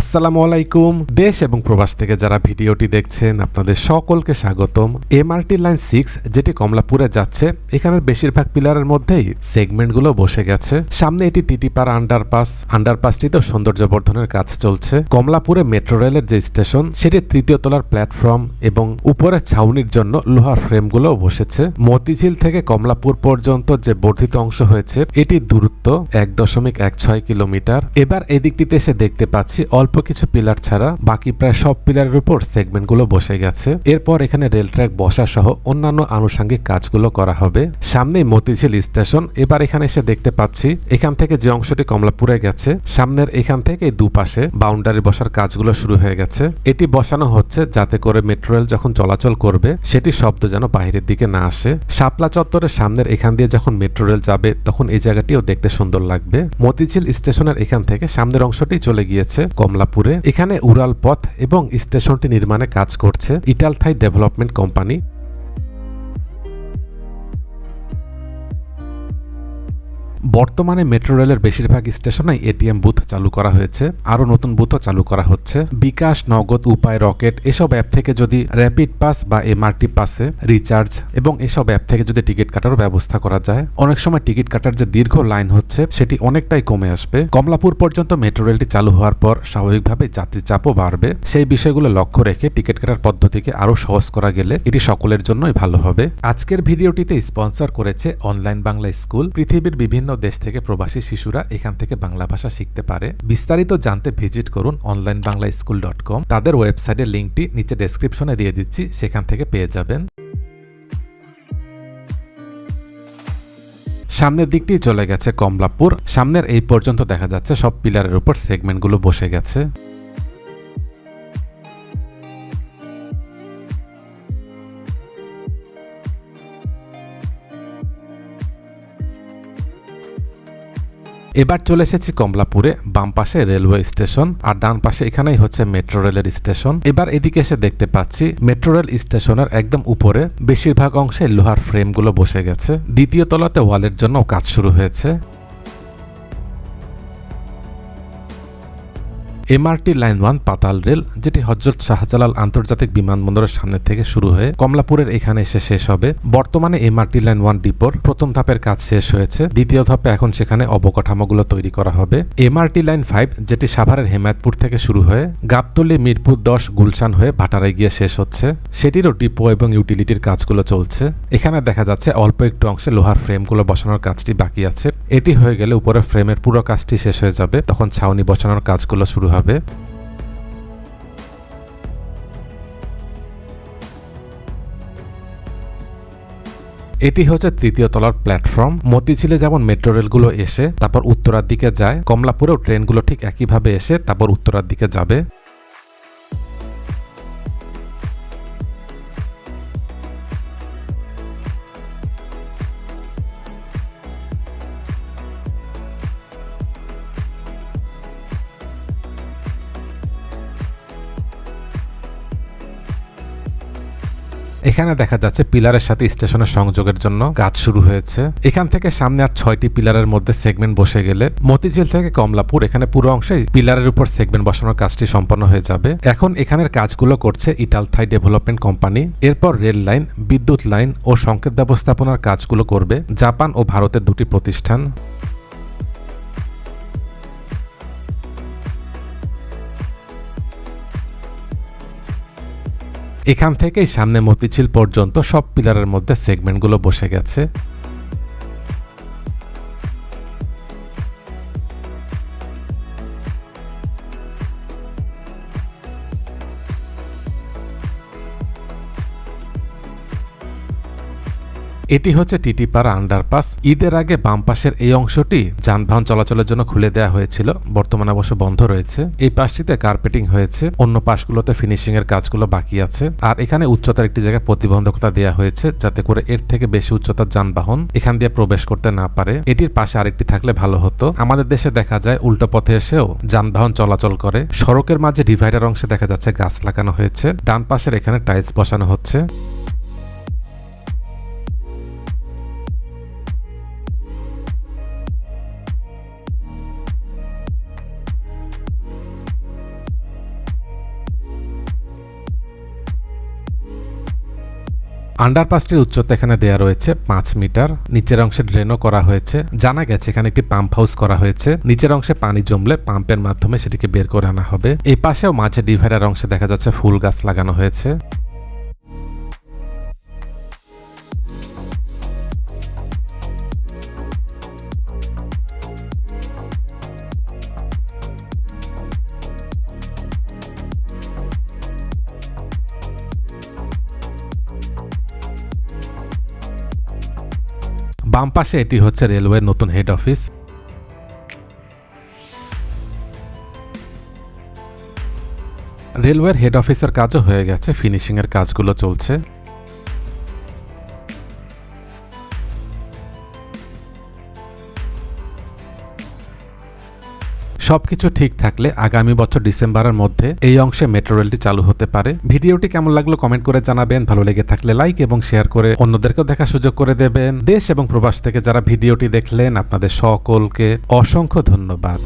আসসালামু আলাইকুম। দেশ এবং প্রবাস থেকে যারা ভিডিওটি দেখছেন, আপনাদের সকলকে স্বাগতম। এমআরটি লাইন সিক্স যেটি কমলাপুরে যাচ্ছে, এখানের বেশিরভাগ পিলারের মধ্যেই সেগমেন্টগুলো বসে গেছে। সামনে এটি টিটিপাড়া আন্ডারপাস আন্ডারপাসটিতেও সৌন্দর্যবর্ধনের কাজ চলছে। কমলাপুরে মেট্রো রেলের যে স্টেশন সেটি তৃতীয় তলার প্ল্যাটফর্ম এবং উপরে ছাউনির জন্য লোহার ফ্রেমগুলো বসেছে। মতিঝিল থেকে কমলাপুর পর্যন্ত যে বর্ধিত অংশ হয়েছে এটির দূরত্ব এক দশমিক এক ছয় কিলোমিটার। এবার এদিকটিতে এসে দেখতে পাচ্ছি, অল্প কিছু পিলার ছাড়া বাকি প্রায় সব পিলারের উপর সেগমেন্টগুলো বসে গেছে। এরপর এখানে রেল ট্র্যাক বসা সহ অন্যান্য আনুষঙ্গিক কাজগুলো করা হবে। সামনেই মতিঝিল স্টেশন। এবার এখানে এসে দেখতে পাচ্ছি, এখান থেকে যে অংশটি কমলাপুরে গেছে, সামনের এখান থেকে দুপাশে বাউন্ডারি বসার কাজগুলো শুরু হয়ে গেছে। এটি বসানো হচ্ছে যাতে করে মেট্রো রেল যখন চলাচল করবে, সেটি শব্দ যেন বাইরের দিকে না আসে। শাপলা চত্বরের সামনের এখান দিয়ে যখন মেট্রো রেল যাবে, তখন এই জায়গাটিও দেখতে সুন্দর লাগবে। মতিঝিল স্টেশনের এখান থেকে সামনের অংশটি চলে গিয়েছে কমলাপুরে এখানে উড়াল পথ এবং স্টেশনটি নির্মাণে কাজ করছে ইটালথাই ডেভেলপমেন্ট কোম্পানি। বর্তমানে মেট্রো রেলের বেশিরভাগ স্টেশনেই এটিএম বুথ চালু করা হয়েছে, আরও নতুন বুথও চালু করা হচ্ছে। বিকাশ, নগদ, উপায়, রকেট, এসব অ্যাপ থেকে যদি র্যাপিড পাস বা এমআরটি পাসে রিচার্জ এবং এসব অ্যাপ থেকে যদি টিকিট কাটারও ব্যবস্থা করা যায়। অনেক সময় টিকিট কাটার যে দীর্ঘ লাইন হচ্ছে, সেটি অনেকটাই কমে আসবে। কমলাপুর পর্যন্ত মেট্রো রেলটি চালু হওয়ার পর স্বাভাবিকভাবে যাত্রী চাপও বাড়বে। সেই বিষয়গুলো লক্ষ্য রেখে টিকিট কাটার পদ্ধতিকে আরও সহজ করা গেলে এটি সকলের জন্যই ভালো হবে। আজকের ভিডিওটিতে স্পন্সর করেছে অনলাইন বাংলা স্কুল, পৃথিবীর বিভিন্ন দেশ থেকে প্রবাসী শিশুরা এখান থেকে বাংলা ভাষা শিখতে পারে। বিস্তারিত জানতে ভিজিট করুন online Bangla school dot com তাদের ওয়েবসাইটের লিঙ্কটি নিচে ডেসক্রিপশনে দিয়ে দিচ্ছি, সেখান থেকে পেয়ে যাবেন। সামনের দিকটি চলে গেছে কমলাপুর। সামনের এই পর্যন্ত দেখা যাচ্ছে সব পিলারের উপর সেগমেন্টগুলো বসে গেছে। এবার চলে এসেছি কমলাপুরে, বাম পাশে রেলওয়ে স্টেশন আর ডান পাশে এখানেই হচ্ছে মেট্রো রেলের স্টেশন। এবার এদিকে এসে দেখতে পাচ্ছি, মেট্রো রেল স্টেশনের একদম উপরে বেশিরভাগ অংশে লোহার ফ্রেমগুলো বসে গেছে। দ্বিতীয় তলাতে ওয়ালের জন্য কাজ শুরু হয়েছে। এমআরটি লাইন ওয়ান পাতাল রেল, যেটি হজরত শাহজালাল আন্তর্জাতিক বিমানবন্দরের সামনে থেকে শুরু হয়ে কমলাপুরের এখানে এসে শেষ হবে। বর্তমানে এমআরটি লাইন ওয়ান ডিপোর প্রথম ধাপের কাজ শেষ হয়েছে। দ্বিতীয় ধাপে এখন সেখানে অবকাঠামোগুলো তৈরি করা হবে। এমআরটি লাইন ফাইভ যেটি সাভারের হেমায়তপুর থেকে শুরু হয়ে গাবতলি, মিরপুর দশ, গুলশান হয়ে ভাটারায় গিয়ে শেষ হচ্ছে। সেটিরও ডিপো এবং ইউটিলিটির কাজগুলো চলছে। এখানে দেখা যাচ্ছে অল্প একটু অংশে লোহার ফ্রেমগুলো বসানোর কাজটি বাকি আছে। এটি হয়ে গেলে উপরে ফ্রেমের পুরো কাজটি শেষ হয়ে যাবে। তখন ছাউনি বসানোর কাজগুলো শুরু হবে। হবে। এটি হচ্ছে তৃতীয় তলার প্ল্যাটফর্ম। মতিঝিলে যেমন মেট্রো রেলগুলো এসে, তারপর উত্তরার দিকে যায়। কমলাপুরেও ট্রেনগুলো ঠিক একইভাবে এসে, তারপর উত্তরার দিকে যাবে। এখানে দেখা যাচ্ছে পিলারের সাথে স্টেশনের সংযোগের জন্য কাজ শুরু হয়েছে। এখান থেকে সামনে আর ছয়টি পিলারের মধ্যে সেগমেন্ট বসে গেলে মতিঝিল থেকে কমলাপুর, এখানে পুরো অংশে পিলারের উপর সেগমেন্ট বসানোর কাজটি সম্পন্ন হয়ে যাবে। এখন এখানের কাজগুলো করছে ইটালথাই ডেভেলপমেন্ট কোম্পানি। এরপর রেল লাইন, বিদ্যুৎ লাইন ও সংকেত ব্যবস্থাপনার কাজগুলো করবে জাপান ও ভারতের দুটি প্রতিষ্ঠান। এখান থেকেই সামনে মতিঝিল পর্যন্ত সব পিলারের মধ্যে সেগমেন্টগুলো বসে গেছে। এটি হচ্ছে টিটিপাড়া আন্ডারপাস। ঈদের আগে বাম পাশের এই অংশটি যানবাহন চলাচলের জন্য খুলে দেওয়া হয়েছিল। বর্তমানে অবশ্য বন্ধ রয়েছে। এই পাশটিতে কার্পেটিং হয়েছে। অন্য পাশগুলোতে ফিনিশিং এর কাজগুলো বাকি আছে। আর এখানে উচ্চতার একটি জায়গায় প্রতিবন্ধকতা দেওয়া হয়েছে, যাতে করে এর থেকে বেশি উচ্চতার যানবাহন এখান দিয়ে প্রবেশ করতে না পারে। এটির পাশে আরেকটি থাকলে ভালো হতো। আমাদের দেশে দেখা যায়, উল্টো পথে এসেও যানবাহন চলাচল করে। সড়কের মাঝে ডিভাইডার অংশে দেখা যাচ্ছে গাছ লাগানো হয়েছে। ডান পাশের এখানে টাইলস বসানো হচ্ছে। আন্ডারপাসটির উচ্চতা এখানে দেয়া রয়েছে পাঁচ মিটার। নিচের অংশে ড্রেনও করা হয়েছে। জানা গেছে এখানে একটি পাম্প হাউস করা হয়েছে। নিচের অংশে পানি জমলে পাম্পের মাধ্যমে সেটিকে বের করে আনা হবে। এই পাশেও মাঝে ডিভাইডার অংশে দেখা যাচ্ছে ফুল গাছ লাগানো হয়েছে। বাম পাশে এটি হচ্ছে রেলওয়ের নতুন হেড অফিস রেলওয়ের হেড অফিসের কাজও হয়ে গেছে ফিনিশিংয়ের কাজগুলো চলছে। সবকিছু ঠিক থাকলে আগামী বছর ডিসেম্বরের মধ্যে এই অংশে মেট্রো রেলটি চালু হতে পারে। ভিডিওটি কেমন লাগল কমেন্ট করে জানাবেন। ভালো লেগে থাকলে লাইক এবং শেয়ার করে অন্যদেরকেও দেখার সুযোগ করে দেবেন। দেশ এবং প্রবাস থেকে যারা ভিডিওটি দেখলেন, আপনাদের সকলকে অসংখ্য ধন্যবাদ।